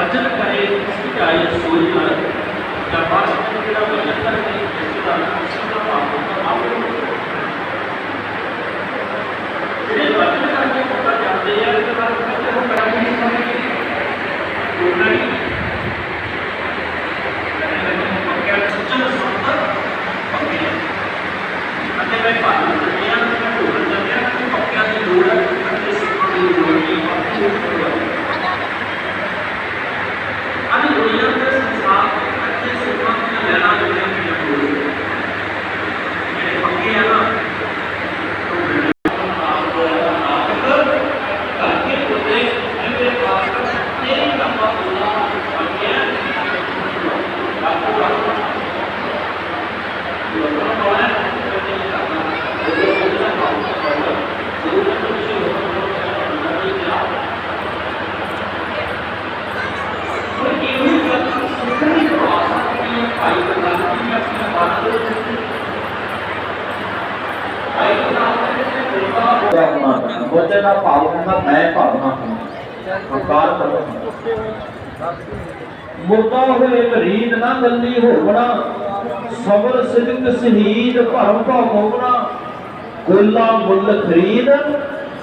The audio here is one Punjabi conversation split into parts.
ਵਜਨ ਕਰੇ ਸਿਕਾਈ ਸੋਈ ਹਰ ਜਾਂ ਬਾਸ ਜਿਹੜਾ ਵਜਨ ਕਰੇ ਇਸ ਦਾ ਬੋਤੇ ਦਾ ਭਾਵ ਹੁੰਦਾ, ਮੈਂ ਭਾਵਨਾ ਹੰਕਾਰ ਕਰੋ ਮੁਰਦਾ ਹੋਏ ਮਰੀਦ ਨਾ ਗੱਲੀ ਹੋਵਣਾ ਸਬਰ ਸਿਦਕ ਸ਼ਹੀਦ ਭਰਮ ਭਾ ਹੋਵਣਾ ਗੋਲਾ ਮੁੱਲ ਖਰੀਦ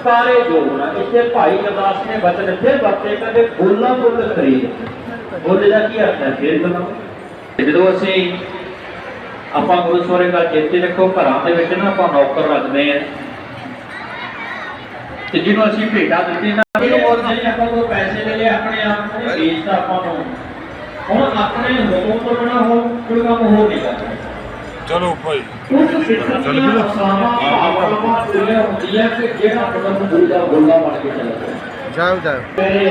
ਕਾਰੇ ਜੋਗਣਾ। ਇੱਥੇ ਭਾਈ ਗੁਰਦਾਸ ਨੇ ਬਚਨ ਫਿਰ ਵਰਤੇ ਕਹਿੰਦੇ ਗੋਲਾ ਮੁੱਲ ਖਰੀਦ। ਬੋਲੇ ਦਾ ਕੀ ਅਰਥ ਹੈ? ਫਿਰ ਬਣਾਓ ਜਦੋਂ ਅਸੀਂ ਆਪਾਂ ਗੁਰੂ ਸਵਾਰੇ ਦਾ ਚੇਤੇ ਰੱਖੋ, ਘਰਾਂ ਦੇ ਵਿੱਚ ਨਾ ਆਪਾਂ ਨੌਕਰ ਰੱਖਦੇ ਆ ਤੇ ਜਿਹਨੂੰ ਅਸੀਂ ਭੇਟਾ ਦਿੱਤੀ ਨਾ ਇਹਨੂੰ ਬੋਲ ਨਹੀਂ ਆਪਾਂ ਕੋਲ ਪੈਸੇ ਲੈ ਲਏ ਆਪਣੇ ਆਪ ਨੂੰ ਵੇਚਦਾ ਆਪਾਂ ਨੂੰ ਹੁਣ ਆਪਣੇ ਹੁਕਮ ਤੋਂ ਬਿਨਾ ਹੋ ਕੋਈ ਕੰਮ ਹੋ ਨਹੀਂ ਕਰਦਾ ਚਲੋ ਭਾਈ। ਉਸ ਸਿੱਖ ਦੀਆਂ ਅਸਾਵਾਂ ਭਾਵਨਾਵਾਂ ਜਿਹੜੀਆਂ ਹੁੰਦੀਆਂ ਕਿ ਜਿਹੜਾ ਬੰਦਾ ਨੂੰ ਗੁਰੂ ਦਾ ਗੋਲਾ ਬਣ ਕੇ ਚੱਲਦਾ ਜਾਓ ਜਾਓ। ਮੇਰੇ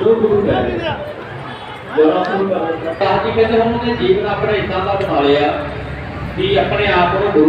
ਜੋ ਗੁਰੂ ਗੁਰੂ ਕਹਿੰਦਾ ਜੀ ਕਹਿੰਦੇ ਉਹਨੇ ਜੀਵਨ ਆਪਣਾ ਇਦਾਂ ਦਾ ਬਣਾ ਲਿਆ ਕਿ ਆਪਣੇ ਆਪ ਨੂੰ